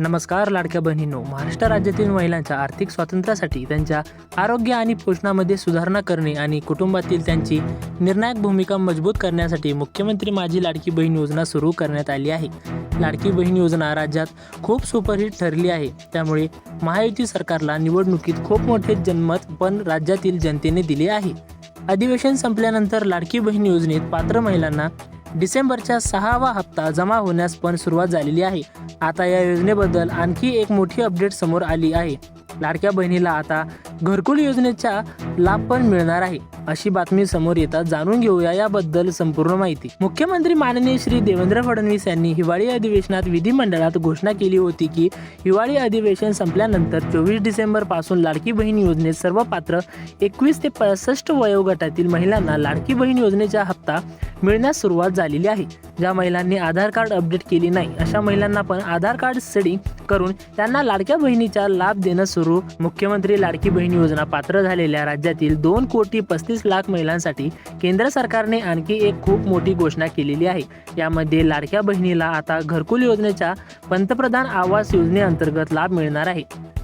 नमस्कार लाडक्या बहिणींनो. महाराष्ट्र राज्यातील महिलांच्या आर्थिक स्वातंत्र्यासाठी त्यांच्या आरोग्य आणि पोषणामध्ये सुधारणा करणे आणि कुटुंबातील त्यांची निर्णायक भूमिका मजबूत करण्यासाठी मुख्यमंत्री माझी लाडकी बहीण योजना सुरू करण्यात आली आहे. लाडकी बहीण योजना राज्यात खूप सुपरहिट ठरली आहे. त्यामुळे महायुती सरकारला निवडणुकीत खूप मोठे जनमत पण राज्यातील जनतेने दिले आहे. अधिवेशन संपल्यानंतर लाडकी बहीण योजनेत पात्र महिलांना डिसेंबरच्या सहावा हप्ता जमा होण्यास पण सुरुवात झालेली आहे. आता या योजनेबद्दल आणखी एक मोठी अपडेट समोर आली आहे. लाडक्या बहिणीला आता घरकुल योजनेचा लाभ पण मिळणार आहे अशी बातमी समोर येतात जाणून घेऊया याबद्दल संपूर्ण माहिती. मुख्यमंत्री माननीय श्री देवेंद्र फडणवीस यांनी हिवाळी अधिवेशनात विधिमंडळात घोषणा केली होती की हिवाळी अधिवेशन संपल्यानंतर चोवीस डिसेंबरपासून लाडकी बहीण योजनेत सर्व पात्र एकवीस ते पासष्ट वयोगटातील महिलांना लाडकी बहीण योजनेचा हप्ता मिळण्यास सुरुवात झालेली आहे. ज्या महिलांनी आधार कार्ड अपडेट केली नाही अशा महिलांना पण आधार कार्ड स्टडी करून त्यांना लाडक्या बहिणीचा लाभ देणं सुरू. मुख्यमंत्री लाडकी बहीण योजना पात्र झालेल्या राज्यातील दोन कोटी पस्तीस लाख महिलांसाठी केंद्र सरकारने आणखी एक खूप मोठी घोषणा केलेली आहे. यामध्ये लाडक्या बहिणीला आता घरकुल योजनेच्या पंतप्रधान आवास योजनेअंतर्गत लाभ मिळणार आहे.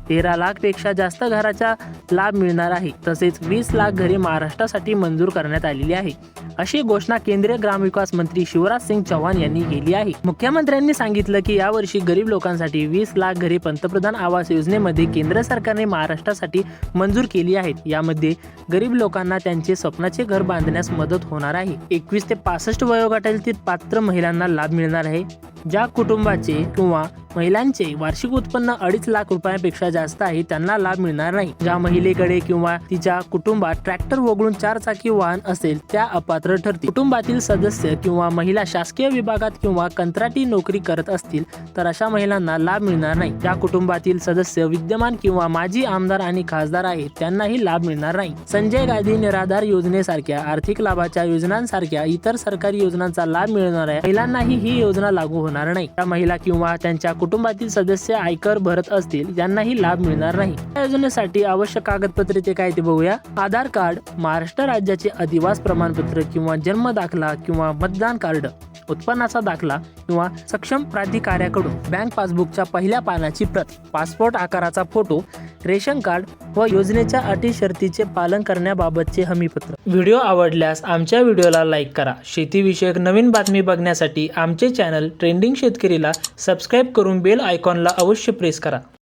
तेरा लाखपेक्षा जास्त घराचा लाभ मिळणार आहे. तसेच वीस लाख घरे महाराष्ट्रासाठी मंजूर करण्यात आलेली आहे. अशी घोषणा केंद्रीय ग्रामविकास मंत्री शिवराज सिंग चौहान यांनी केली आहे. मुख्यमंत्र्यांनी सांगितलं की यावर्षी गरीब लोकांसाठी वीस लाख घरे पंतप्रधान आवास योजनेमध्ये केंद्र सरकारने महाराष्ट्रासाठी मंजूर केली आहेत. यामध्ये गरीब लोकांना त्यांचे स्वप्नाचे घर बांधण्यास मदत होणार आहे. एकवीस ते पासष्ट वयोगटातील पात्र महिलांना लाभ मिळणार आहे. ज्या कुटुंबाचे किंवा महिलांचे वार्षिक उत्पन्न अडीच लाख रुपयांपेक्षा जास्त आहे त्यांना लाभ मिळणार नाही. ज्या महिलेकडे किंवा तिच्या कुटुंबात ट्रॅक्टर वगळून चार चाकी वाहन असेल त्या अपात्र ठरतील. कुटुंबातील सदस्य किंवा महिला शासकीय विभागात किंवा कंत्राटी नोकरी करत असतील तर अशा महिलांना लाभ मिळणार नाही. ज्या कुटुंबातील सदस्य विद्यमान किंवा माजी आमदार आणि खासदार आहेत त्यांनाही लाभ मिळणार नाही. संजय गांधी निराधार योजनेसारख्या आर्थिक लाभाच्या योजनांसारख्या इतर सरकारी योजनांचा लाभ मिळणाऱ्या महिलांनाही ही योजना लागू होणार नाही. त्या महिला किंवा त्यांच्या कुटुंबातील सदस्य आयकर भरत असतील त्यांनाही लाभ मिळणार नाही. या योजनेसाठी आवश्यक कागदपत्रे ते काय ते बघूया. आधार कार्ड महाराष्ट्र राज्याचे अधिवास प्रमाणपत्र किंवा जन्म दाखला किंवा मतदान कार्ड उत्पन्नाचा दाखला किंवा सक्षम प्राधिकाऱ्याकडून बँक पासबुकच्या पहिल्या पानाची प्रत पासपोर्ट आकाराचा फोटो रेशन कार्ड व योजनेच्या अटी शर्तीचे पालन करण्याबाबतचे हमीपत्र. व्हिडिओ आवडल्यास आमच्या व्हिडिओला लाईक करा. शेतीविषयक नवीन बातमी बघण्यासाठी आमचे चॅनल ट्रेंडिंग शेतकरीला सबस्क्राईब करून बेल आयकॉनला अवश्य प्रेस करा.